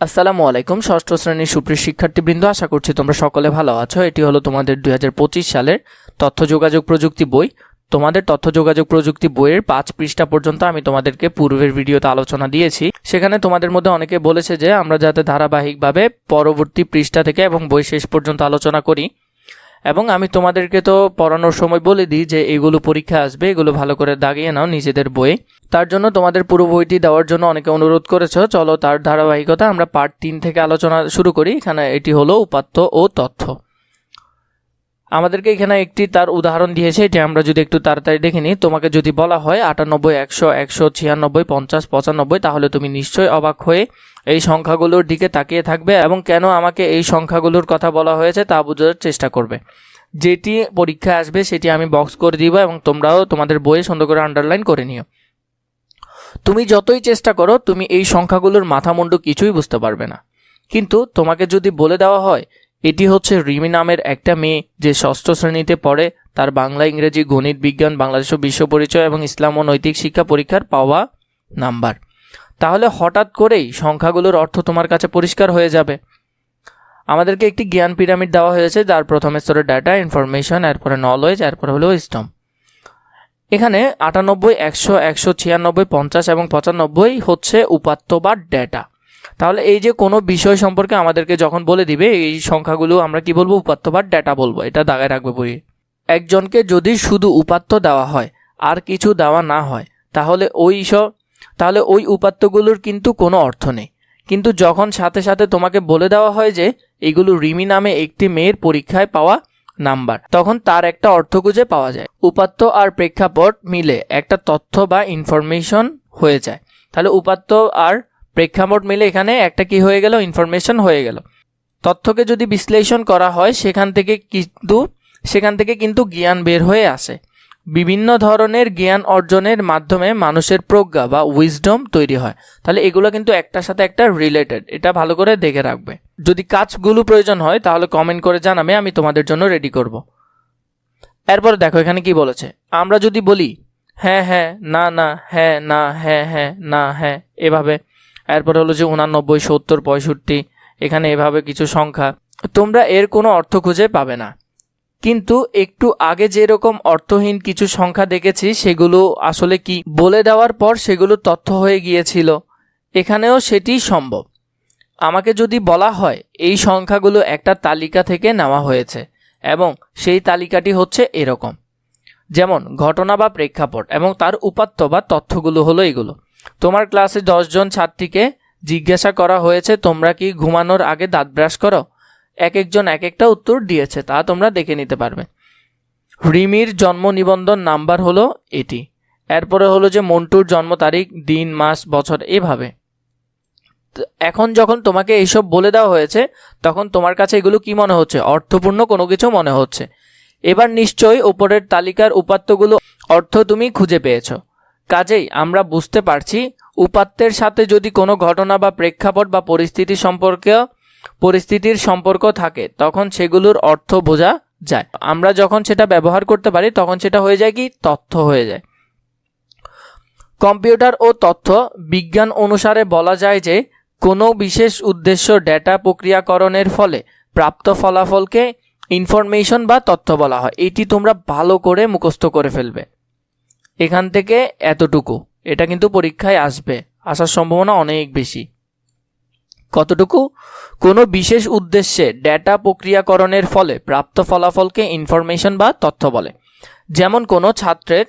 আসসালামু আলাইকুম, ষষ্ঠ শ্রেণির সুপ্রিয় শিক্ষার্থীবৃন্দ, আশা করছি তোমরা সকলে ভালো আছো। এটি হলো তোমাদের দুই হাজার পঁচিশ সালের তথ্য যোগাযোগ প্রযুক্তি বই। তোমাদের তথ্য যোগাযোগ প্রযুক্তি বইয়ের পাঁচ পৃষ্ঠা পর্যন্ত আমি তোমাদেরকে পূর্বের ভিডিওতে আলোচনা দিয়েছি। সেখানে তোমাদের মধ্যে অনেকে বলেছে যে, আমরা যাতে ধারাবাহিকভাবে পরবর্তী পৃষ্ঠা থেকে এবং বই শেষ পর্যন্ত আলোচনা করি এবং আমি তোমাদেরকে তো পড়ানোর সময় বলে দিই যে এগুলো পরীক্ষা আসবে, এগুলো ভালো করে দাগিয়ে নাও নিজেদের বইয়ে তার জন্য তোমাদের পুরো বইটি দেওয়ার জন্য অনেকে অনুরোধ করেছ। চলো তার ধারাবাহিকতা আমরা পার্ট তিন থেকে আলোচনা শুরু করি। এখানে এটি হলো উপাত্ত ও তথ্য। আমাদেরকে এখানে একটি তার উদাহরণ দিয়েছে, এটি আমরা যদি একটু তাড়াতাড়ি দেখে নিই। তোমাকে যদি বলা হয় আটানব্বই, একশো একশো, ছিয়ানব্বই, পঞ্চাশ, পঁচানব্বই, তাহলে তুমি নিশ্চয়ই অবাক হয়ে এই সংখ্যাগুলোর দিকে তাকিয়ে থাকবে এবং কেন আমাকে এই সংখ্যাগুলোর কথা বলা হয়েছে তা বোঝার চেষ্টা করবে। যেটি পরীক্ষা আসবে সেটি আমি বক্স করে দিব এবং তোমরাও তোমাদের বইয়ে সুন্দর করে আন্ডারলাইন করে নিও। তুমি যতই চেষ্টা করো, তুমি এই সংখ্যাগুলোর মাথামুন্ডু কিছুই বুঝতে পারবে না। কিন্তু তোমাকে যদি বলে দেওয়া হয় এটি হচ্ছে রিমি নামের একটা মেয়ে যে ষষ্ঠ শ্রেণীতে পড়ে। তার বাংলা, ইংরেজি, গণিত, বিজ্ঞান, বাংলাদেশ বিশ্ব পরিচয় এবং ইসলাম ও নৈতিক শিক্ষা পরীক্ষার পাওয়া নাম্বার। তাহলে হঠাৎ করেই সংখ্যাগুলোর অর্থ তোমার কাছে পরিষ্কার হয়ে যাবে। আমাদেরকে একটি জ্ঞান পিরামিড দেওয়া হয়েছে, যার প্রথম স্তরে ডাটা ইনফরমেশন এরপরে নলেজ এরপরে হলো স্টম এখানে আটানব্বই, একশো একশো ছিয়ানব্বই, পঞ্চাশ এবং পঁচানব্বই হচ্ছে উপাত্ত বা ডেটা তাহলে এই যে কোনো বিষয় সম্পর্কে আমাদেরকে যখন বলে দিবে, এই সংখ্যাগুলো আমরা কি বলব? উপাত্ত বা ডেটা বলব। এটা দাগায় রাখবে বইয়ে একজনকে যদি শুধু উপাত্ত দেওয়া হয় আর কিছু দেওয়া না হয়, তাহলে ওই সব তাহলে ওই উপাত্তগুলোর কিন্তু কোনো অর্থ নেই। কিন্তু যখন সাথে সাথে তোমাকে বলে দেওয়া হয় যে, এগুলো রিমি নামে একটি মেয়ের পরীক্ষায় পাওয়া নাম্বার, তখন তার একটা অর্থ খুঁজে পাওয়া যায়। উপাত্ত আর প্রেক্ষাপট মিলে একটা তথ্য বা ইনফরমেশন হয়ে যায়। তাহলে উপাত্ত আর প্রেক্ষাপট মিলে এখানে একটা কি হয়ে গেল? ইনফরমেশন হয়ে গেল। তথ্যকে যদি বিশ্লেষণ করা হয়, সেখান থেকে কিন্তু, সেখান থেকে কিন্তু জ্ঞান বের হয়ে আসে। বিভিন্ন ধরনের জ্ঞান অর্জনের মাধ্যমে মানুষের প্রজ্ঞা বা উইজডম তৈরি হয়। তাহলে এগুলো কিন্তু একটার সাথে একটা রিলেটেড এটা ভালো করে দেখে রাখবে। যদি কাজগুলো প্রয়োজন হয়, তাহলে কমেন্ট করে জানাবে, আমি তোমাদের জন্য রেডি করব। এরপরে দেখো, এখানে কি বলেছে? আমরা যদি বলি হ্যাঁ হ্যাঁ না না হ্যাঁ না হ্যাঁ হ্যাঁ না হ্যাঁ এভাবে এরপর হলো যে উনানব্বই, সত্তর, পঁয়ষট্টি, এখানে এভাবে কিছু সংখ্যা। তোমরা এর কোনো অর্থ খুঁজে পাবে না। কিন্তু একটু আগে যেরকম অর্থহীন কিছু সংখ্যা দেখেছি, সেগুলো আসলে কি বলে দেওয়ার পর সেগুলো তথ্য হয়ে গিয়েছিল। এখানেও সেটি সম্ভব। আমাকে যদি বলা হয়, এই সংখ্যাগুলো একটা তালিকা থেকে নেওয়া হয়েছে এবং সেই তালিকাটি হচ্ছে এরকম। যেমন, ঘটনা বা প্রেক্ষাপট এবং তার উপাত্ত বা তথ্যগুলো হলো এগুলো। তোমার ক্লাসে দশজন ছাত্রীকে জিজ্ঞাসা করা হয়েছে, তোমরা কি ঘুমানোর আগে দাঁত ব্রাশ করো? এক একজন এক একটা উত্তর দিয়েছে, তা তোমরা দেখে নিতে পারবে। রিমির জন্ম নিবন্ধন নাম্বার হলো এটি। এরপরে হলো যে মন্টুর জন্ম তারিখ, দিন, মাস, বছর, এভাবে। এখন যখন তোমাকে এইসব বলে দেওয়া হয়েছে, তখন তোমার কাছে এগুলো কি মনে হচ্ছে? অর্থপূর্ণ কোনো কিছু মনে হচ্ছে। এবার নিশ্চয়ই ওপরের তালিকার উপাত্তগুলো অর্থ তুমি খুঁজে পেয়েছ। কাজেই আমরা বুঝতে পারছি উপাত্তের সাথে যদি কোনো ঘটনা বা প্রেক্ষাপট বা পরিস্থিতি সম্পর্কে, পরিস্থিতির সম্পর্ক থাকে, তখন সেগুলোর অর্থ বোঝা যায়। আমরা যখন সেটা ব্যবহার করতে পারি, তখন সেটা হয়ে যায় কি? তথ্য হয়ে যায়। কম্পিউটার ও তথ্য বিজ্ঞান অনুসারে বলা যায় যে, কোনো বিশেষ উদ্দেশ্য ডেটা প্রক্রিয়াকরণের ফলে প্রাপ্ত ফলাফলকে ইনফরমেশন বা তথ্য বলা হয়। এটি তোমরা ভালো করে মুখস্থ করে ফেলবে। এখান থেকে এতটুকু। এটা কিন্তু পরীক্ষায় আসবে। আসার সম্ভাবনা অনেক বেশি। কতটুকু? কোনো বিশেষ উদ্দেশ্যে ডেটা প্রক্রিয়াকরণের ফলে প্রাপ্ত ফলাফলকে ইনফরমেশন বা তথ্য বলে। যেমন কোনো ছাত্রের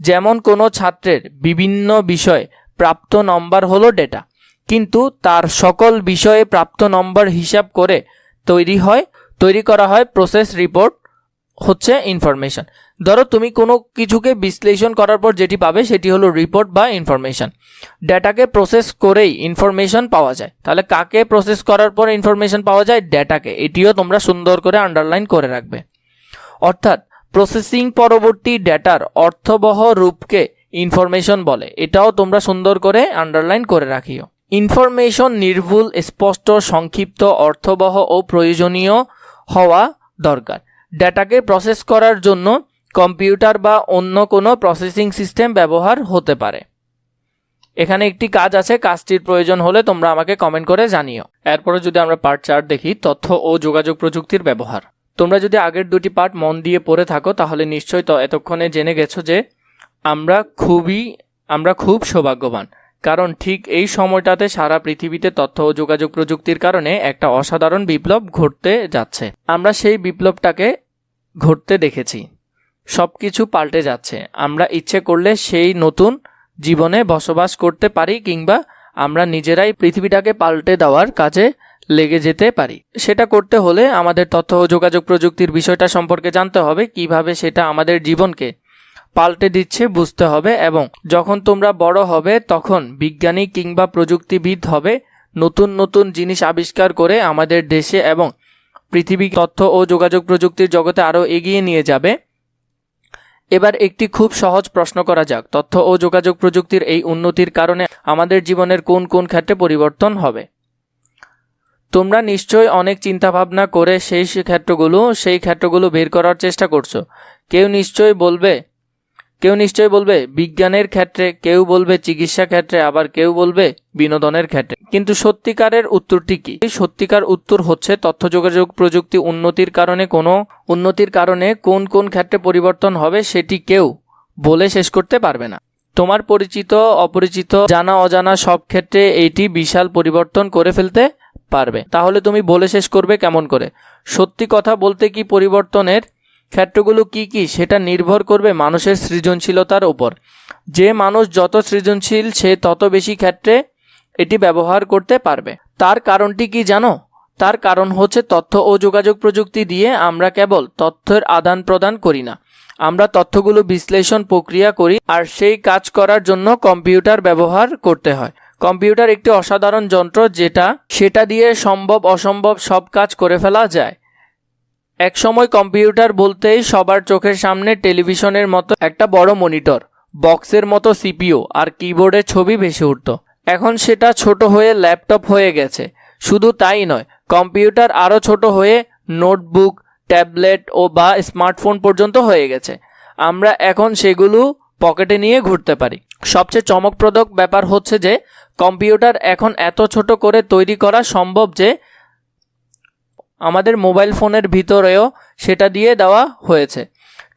যেমন কোনো ছাত্রের বিভিন্ন বিষয়ে প্রাপ্ত নম্বর হলো ডেটা কিন্তু তার সকল বিষয়ে প্রাপ্ত নম্বর হিসাব করে তৈরি হয় তৈরি করা হয় প্রসেস রিপোর্ট হচ্ছে ইনফরমেশন ধরো তুমি কোনো কিছুকে বিশ্লেষণ করার পর যেটি পাবে সেটি হলো রিপোর্ট বা ইনফরমেশন ডেটাকে প্রসেস করেই ইনফরমেশন পাওয়া যায়। তাহলে কাকে প্রসেস করার পর ইনফরমেশন পাওয়া যায়? ডেটাকে এটিও তোমরা সুন্দর করে আন্ডারলাইন করে রাখবে। অর্থাৎ প্রসেসিং পরবর্তী ডেটার অর্থবহ রূপকে ইনফরমেশন বলে। এটাও তোমরা সুন্দর করে আন্ডারলাইন করে রাখিও। ইনফরমেশন নির্ভুল, স্পষ্ট, সংক্ষিপ্ত, অর্থবহ ও প্রয়োজনীয় হওয়া দরকার। ডেটাকে প্রসেস করার জন্য কম্পিউটার বা অন্য কোনো প্রসেসিং সিস্টেম ব্যবহার হতে পারে। এখানে একটি কাজ আছে, কাজটির প্রয়োজন হলে তোমরা আমাকে কমেন্ট করে জানিও। এরপরে যদি আমরা পার্ট চার দেখি, তথ্য ও যোগাযোগ প্রযুক্তির ব্যবহার। তোমরা যদি আগের দুটি পার্ট মন দিয়ে পড়ে থাকো, তাহলে নিশ্চয়ই তো এতক্ষণে জেনে গেছো যে আমরা খুবই, আমরা খুব সৌভাগ্যবান। কারণ ঠিক এই সময়টাতে সারা পৃথিবীতে তথ্য ও যোগাযোগ প্রযুক্তির কারণে একটা অসাধারণ বিপ্লব ঘটতে যাচ্ছে। আমরা সেই বিপ্লবটাকে ঘটতে দেখেছি। সব কিছু পাল্টে যাচ্ছে। আমরা ইচ্ছে করলে সেই নতুন জীবনে বসবাস করতে পারি কিংবা আমরা নিজেরাই পৃথিবীটাকে পাল্টে দেওয়ার কাজে লেগে যেতে পারি। সেটা করতে হলে আমাদের তথ্য ও যোগাযোগ প্রযুক্তির বিষয়টা সম্পর্কে জানতে হবে, কীভাবে সেটা আমাদের জীবনকে পাল্টে দিচ্ছে বুঝতে হবে এবং যখন তোমরা বড় হবে তখন বিজ্ঞানী কিংবা প্রযুক্তিবিদ হবে, নতুন নতুন জিনিস আবিষ্কার করে আমাদের দেশে এবং পৃথিবী তথ্য ও যোগাযোগ প্রযুক্তির জগতে আরও এগিয়ে নিয়ে যাবে। এবার একটি খুব সহজ প্রশ্ন করা যাক। তথ্য ও যোগাযোগ প্রযুক্তির এই উন্নতির কারণে আমাদের জীবনের কোন কোন ক্ষেত্রে পরিবর্তন হবে? তোমরা নিশ্চয়ই অনেক চিন্তাভাবনা করে সেই ক্ষেত্রগুলো সেই ক্ষেত্রগুলো বের করার চেষ্টা করছ। কেউ নিশ্চয়ই বলবে, কেউ নিশ্চয়ই বলবে বিজ্ঞানের ক্ষেত্রে, কেউ বলবে চিকিৎসা ক্ষেত্রে, আবার কেউ বলবে বিনোদনের ক্ষেত্রে। কিন্তু সত্যিকারের উত্তরটি কি? সত্যিকার উত্তর হচ্ছে তথ্য যোগাযোগ প্রযুক্তি উন্নতির কারণে কোনো, উন্নতির কারণে কোন কোন ক্ষেত্রে পরিবর্তন হবে সেটি কেউ বলে শেষ করতে পারবে না। তোমার পরিচিত, অপরিচিত, জানা, অজানা সব ক্ষেত্রে এইটি বিশাল পরিবর্তন করে ফেলতে পারবে। তাহলে তুমি বলে শেষ করবে কেমন করে? সত্যি কথা বলতে কি পরিবর্তনের ক্ষেত্রগুলো কি কি সেটা নির্ভর করবে মানুষের সৃজনশীলতার উপর। যে মানুষ যত সৃজনশীল সে তত বেশি ক্ষেত্রে এটি ব্যবহার করতে পারবে। তার কারণটি কি জানো? তার কারণ হচ্ছে তথ্য ও যোগাযোগ প্রযুক্তি দিয়ে আমরা কেবল তথ্যের আদান প্রদান করি না। আমরা তথ্যগুলো বিশ্লেষণ প্রক্রিয়া করি আর সেই কাজ করার জন্য কম্পিউটার ব্যবহার করতে হয়। কম্পিউটার একটি অসাধারণ যন্ত্র যেটা, সেটা দিয়ে সম্ভব, অসম্ভব সব কাজ করে ফেলা যায়। একসময় কম্পিউটার বলতেই সবার চোখের সামনে টেলিভিশনের মতো একটা বড় মনিটর, বক্সের মতো সিপিও আর কিবোর্ডে ছবি ভেসে উঠত। এখন সেটা ছোট হয়ে ল্যাপটপ হয়ে গেছে। শুধু তাই নয়, কম্পিউটার আরও ছোট হয়ে নোটবুক, ট্যাবলেট ও বা স্মার্টফোন পর্যন্ত হয়ে গেছে। আমরা এখন সেগুলো পকেটে নিয়ে ঘুরতে পারি। সবচেয়ে চমকপ্রদক ব্যাপার হচ্ছে যে, কম্পিউটার এখন এত ছোট করে তৈরি করা সম্ভব যে, আমাদের মোবাইল ফোনের ভিতরেও সেটা দিয়ে দেওয়া হয়েছে।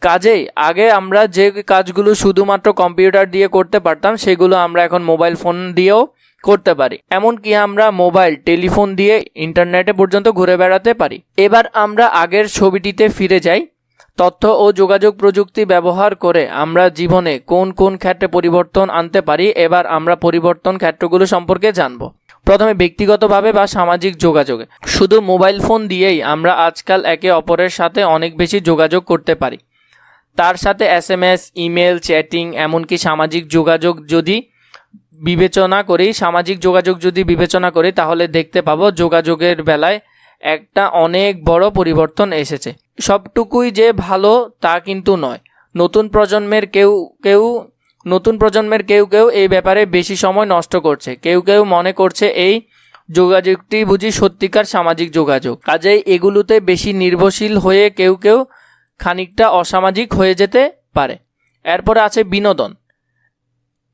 কাজেই আগে আমরা যে কাজগুলো শুধুমাত্র কম্পিউটার দিয়ে করতে পারতাম, সেগুলো আমরা এখন মোবাইল ফোন দিয়েও করতে পারি। এমনকি আমরা মোবাইল, টেলিফোন দিয়ে ইন্টারনেটে পর্যন্ত ঘুরে বেড়াতে পারি। এবার আমরা আগের ছবিটিতে ফিরে যাই। তথ্য ও যোগাযোগ প্রযুক্তি ব্যবহার করে আমরা জীবনে কোন কোন ক্ষেত্রে পরিবর্তন আনতে পারি, এবার আমরা পরিবর্তন ক্ষেত্রগুলো সম্পর্কে জানব। প্রথমে ব্যক্তিগতভাবে বা সামাজিক যোগাযোগে। শুধু মোবাইল ফোন দিয়েই আমরা আজকাল একে অপরের সাথে অনেক বেশি যোগাযোগ করতে পারি। তার সাথে S M S email, chatting, এমনকি সামাজিক যোগাযোগ যদি বিবেচনা করি, সামাজিক যোগাযোগ যদি বিবেচনা করি, তাহলে দেখতে পাবো যোগাযোগের বেলায় একটা অনেক বড় পরিবর্তন এসেছে। সবটুকুই যে ভালো তা কিন্তু নয়। নতুন প্রজন্মের কেউ কেউ, নতুন প্রজন্মের কেউ কেউ এই ব্যাপারে বেশি সময় নষ্ট করছে। কেউ কেউ মনে করছে এই যোগাযোগটি বুঝি সত্যিকার সামাজিক যোগাযোগ। কাজেই এগুলোতে বেশি নির্ভরশীল হয়ে কেউ কেউ খানিকটা অসামাজিক হয়ে যেতে পারে। এরপরে আছে বিনোদন।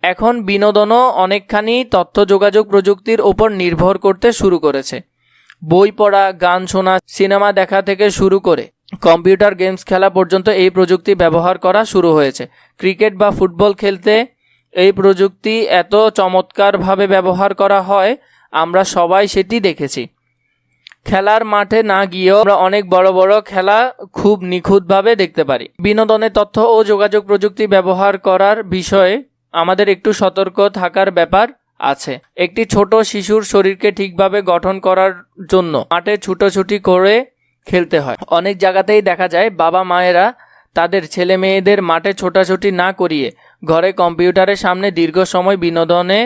এখন বিনোদনও অনেকখানি তথ্য যোগাযোগ প্রযুক্তির ওপর নির্ভর করতে শুরু করেছে। বই পড়া, গান শোনা, সিনেমা দেখা থেকে শুরু করে কম্পিউটার গেমস খেলা পর্যন্ত এই প্রযুক্তি ব্যবহার করা শুরু হয়েছে। ক্রিকেট বা ফুটবল খেলতে এই প্রযুক্তি এত চমৎকারভাবে ব্যবহার করা হয়, আমরা সবাই সেটি দেখেছি। খেলার মাঠে না গিয়েও আমরা অনেক বড় বড় খেলা খুব নিখুঁতভাবে দেখতে পারি। বিনোদনের তথ্য ও যোগাযোগ প্রযুক্তি ব্যবহার করার বিষয়ে আমাদের একটু সতর্ক থাকার ব্যাপার আছে। একটি ছোট শিশুর শরীরকে ঠিকভাবে গঠন করার জন্য মাঠে ছুটোছুটি করে খেলতে হয়। অনেক জায়গাতেই দেখা যায় বাবা মায়েরা তাদের ছেলে মেয়েদের মাঠে ছোটাছুটি না করিয়ে ঘরে কম্পিউটারের সামনে দীর্ঘ সময় বিনোদনে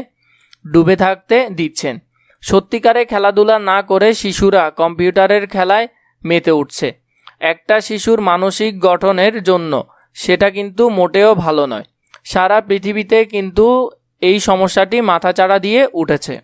ডুবে থাকতে দিচ্ছেন। সত্যিকারে খেলাধুলা না করে শিশুরা কম্পিউটারের খেলায় মেতে উঠছে। একটা শিশুর মানসিক গঠনের জন্য সেটা কিন্তু মোটেও ভালো নয়। সারা পৃথিবীতে কিন্তু এই সমস্যাটি মাথাচাড়া দিয়ে উঠেছে।